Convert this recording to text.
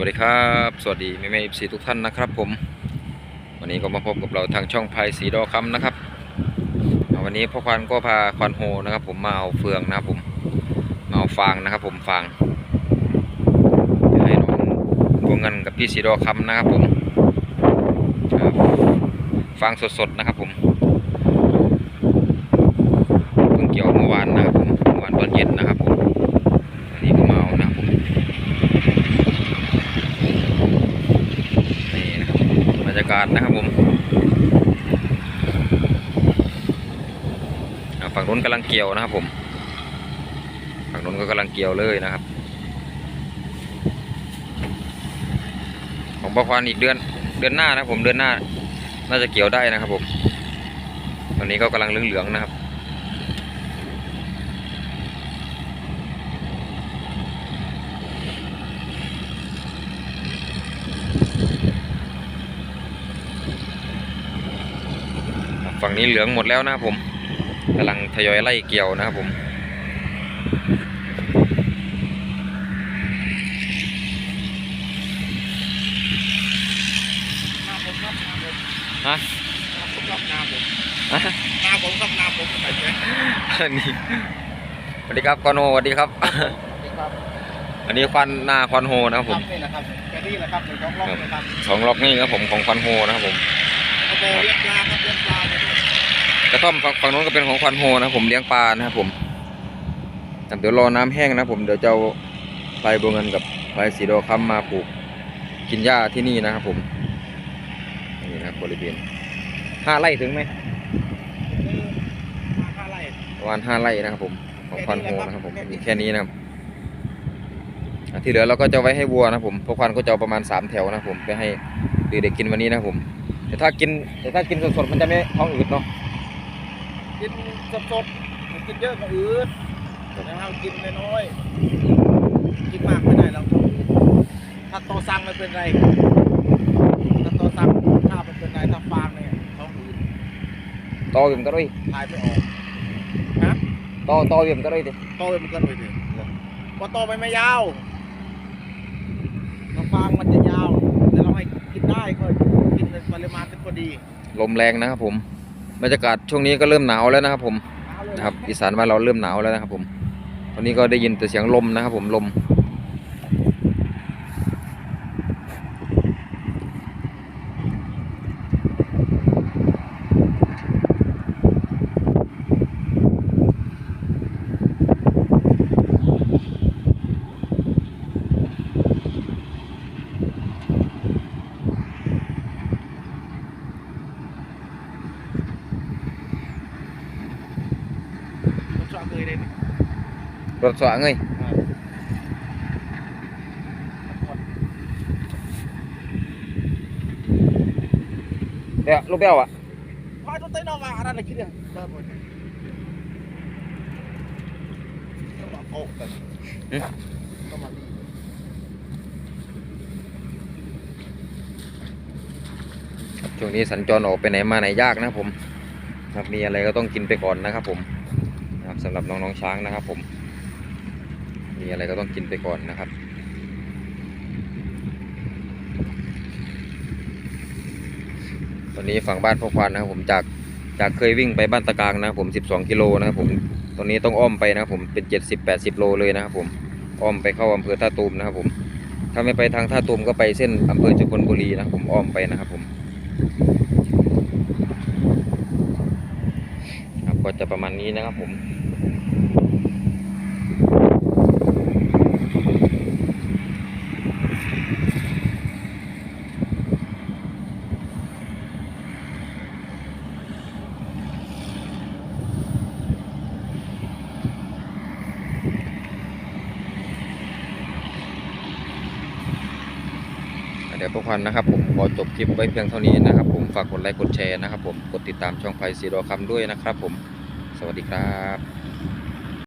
วัสดีครับ สวัสดีแม่แม่เอฟซีทุกท่านนะครับผม วันนี้ก็มาพบกับเราทางช่องไพสีดอคำนะครับ วันนี้พ่อควานก็พาควานโฮนะครับ ผมมาเอาเฟืองนะครับผมมาเอาฟางนะครับ ผมฟางให้น้องบัวเงินกับพี่สีดอคำนะครับผมครับฟางสดๆนะครับผมเพิ่งเกี่ยวเมื่อวานนะครับผมเมื่อวานตอนเย็นนะครับผมวันนี้ก็มาเอานะครับผม นี่นะครับบรรยากาศนะครับผมอ่า ฝั่งนู้นกำลังเกี่ยวนะครับผม ฝั่งนู้นก็กำลังเกี่ยวเลยนะครับ ของประควานอีกเดือนเดือนหน้านะผมเดือนหน้า น่าจะเกี่ยวได้นะครับผมตอนนี้ก็กำลังเหลืองๆนะครับ ฝั่งนี้เหลืองหมดแล้วนะครับผมกำลังทยอยไล่เกี่ยวนะครับผมนาผมครับนาผมฮะนาผมครับนาผมฮะนาผมครับนาผมใส่เสื้ออันนี้สวัสดีครับคอนโฮสวัสดีครับสวัสดีครับอันนี้ควันหน้าควันโฮนะครับคผรัมบนี่นะครับแกนี่แหละครับหนึ่งสองรอบเลยครับสองล็อกนี่ครับผมของควันโฮนะครับผมโอ้โหเลี้ยงปลาครับเลี้ยงปลาเลยด้วยก ระท่อมฝั่งฝั่งนู้นก็เป็นของควันโฮนะผมเลี้ยงปลานะครับผมเดี๋ยวรอน้ำแห้งนะผมเดี๋ยวจะเอาไปบัวเงินกับไปสีดอคัมมาปลูกกินหญ้าที่นี่นะครับผมนี่นะบริเวณห้าไร่ถึงไหมนี่มาค่าไร่ประมาณห้าไร่นะครับผมของควันโฮนะครับผมมีแค่นี้นะครับที่เหลือเราก็จะไว้ให้วัวนะผมพราะควันก็จะประมาณสามแถวนะครับผมไปให้เด็กๆกินวันนี้นะครับผมแต่ถ้ากินแต่ถ้ากินสดๆมันจะไม่ท้องอืดเนาะ กินสดๆกินเยอะก็อืดนะครับกินน้อยๆกินมากไม่ได้เราต้องอืดถ้าโตสั่งไม่เป็นไรถ้าโตสั่งข้าวไม่เป็นไรถ้าฟางเนี่ยท้องอืดโตอยิ่มก็ได้ทายไม่ออกฮะโตโตอยิ่มก็ได้ดิโตเลยมันก็เลยดิพอโตไปไม่ยาวถ้าฟางมันจะยาวแต่เราให้กินได้ก็กินในปริมาณที่พอดี ลมแรงนะครับผม บรรยากาศช่วงนี้ก็เริ่มหนาวแล้วนะครับ ผมนะครับอีสานบ้านเราเริ่มหนาวแล้วนะครับ ผม ตอนนี้ก็ได้ยินแต่เสียงลมนะครับ ผมลม เคยเลยนี่รถสว่างเงยเดี๋ยวลูกเบี้ยวอะพอต้องเต้นออกมาอะไรคิดเนี่ยเดินหมดต้องมาโอ้กันต้องมาช่วงนี้สัญจรออกไปไหนมาไหนยากนะครับผมครับมีอะไรก็ต้องกินไปก่อนนะครับผมนะครับ สำหรับน้องๆช้างนะครับ ผม มีอะไรก็ต้องกินไปก่อนนะครับตอนนี้ฝั่งบ้านพ่อควานนะครับ ผมจากจากเคยวิ่งไปบ้านตะกางนะครับผม 12 กิโลนะครับผมตอนนี้ต้องอ้อมไปนะครับผมเป็น 70-80 โลเลยนะครับผมอ้อมไปเข้าอำเภอท่าตูมนะครับผมถ้าไม่ไปทางท่าตูมก็ไปเส้นอำเภอจุพลบุรีนะครับผมอ้อมไปนะครับผมครับก็จะประมาณนี้นะครับผม เดี๋ยวพวกพันนะครับผมขอจบคลิปไว้เพียงเท่านี้นะครับ ผมฝากกดไลค์กดแชร์นะครับ ผมกดติดตามช่องไฟซีโรคำด้วยนะครับ ผมสวัสดีครับ